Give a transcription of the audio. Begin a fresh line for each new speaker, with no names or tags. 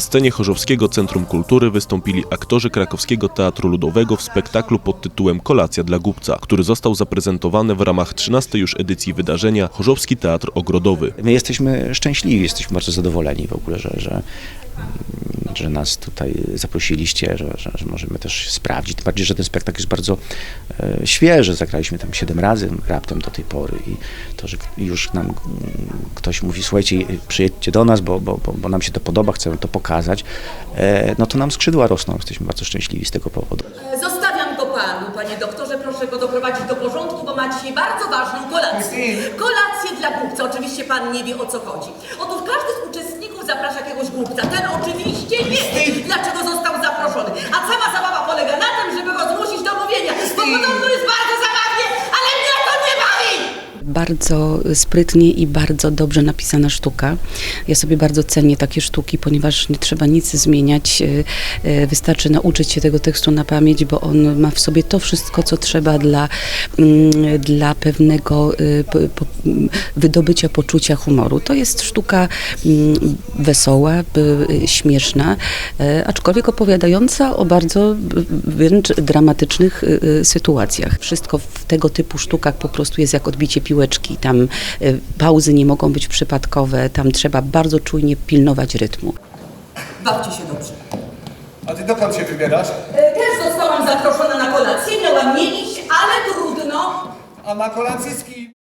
scenie Chorzowskiego Centrum Kultury wystąpili aktorzy Krakowskiego Teatru Ludowego w spektaklu pod tytułem Kolacja dla Głupca, który został zaprezentowany w ramach 13 już edycji wydarzenia Chorzowski Teatr Ogrodowy.
My jesteśmy szczęśliwi, jesteśmy bardzo zadowoleni w ogóle, że, że, że nas tutaj zaprosiliście, że, że, że możemy też sprawdzić. Tym bardziej, że ten spektakl jest bardzo e, świeży. Zagraliśmy tam siedem razy raptem do tej pory i to, że już nam ktoś mówi, słuchajcie, przyjedźcie do nas, bo, bo, bo, bo nam się to podoba, chcemy to pokazać, e, no to nam skrzydła rosną. Jesteśmy bardzo szczęśliwi z tego powodu.
Zostawiam go panu, panie doktorze. Proszę go doprowadzić do porządku, bo ma dzisiaj bardzo ważną kolację. Kolację dla głupca. Oczywiście pan nie wie o co chodzi. Otóż każdy z jakiegoś głupca. Ten oczywiście wie, dlaczego został zaproszony. A cała zabawa polega na tym, żeby go zmusić do mówienia. Bo podobno jest bardzo zabawnie, ale mnie to nie bawi!
Bardzo sprytnie i bardzo dobrze napisana sztuka. Ja sobie bardzo cenię takie sztuki, ponieważ nie trzeba nic zmieniać. e, e, Wystarczy nauczyć się tego tekstu na pamięć, bo on ma w sobie to wszystko, co trzeba dla, mm, dla pewnego e, wydobycia poczucia humoru. To jest sztuka mm, wesoła, śmieszna, aczkolwiek opowiadająca o bardzo wręcz dramatycznych sytuacjach. Wszystko w tego typu sztukach po prostu jest jak odbicie piłeczki. Tam e, pauzy nie mogą być przypadkowe, tam trzeba bardzo czujnie pilnować rytmu.
Bawcie się dobrze.
A ty dokąd się wybierasz?
E, Też zostałam zaproszona na kolację, miałam nie iść, ale trudno.
A na kolację z kim?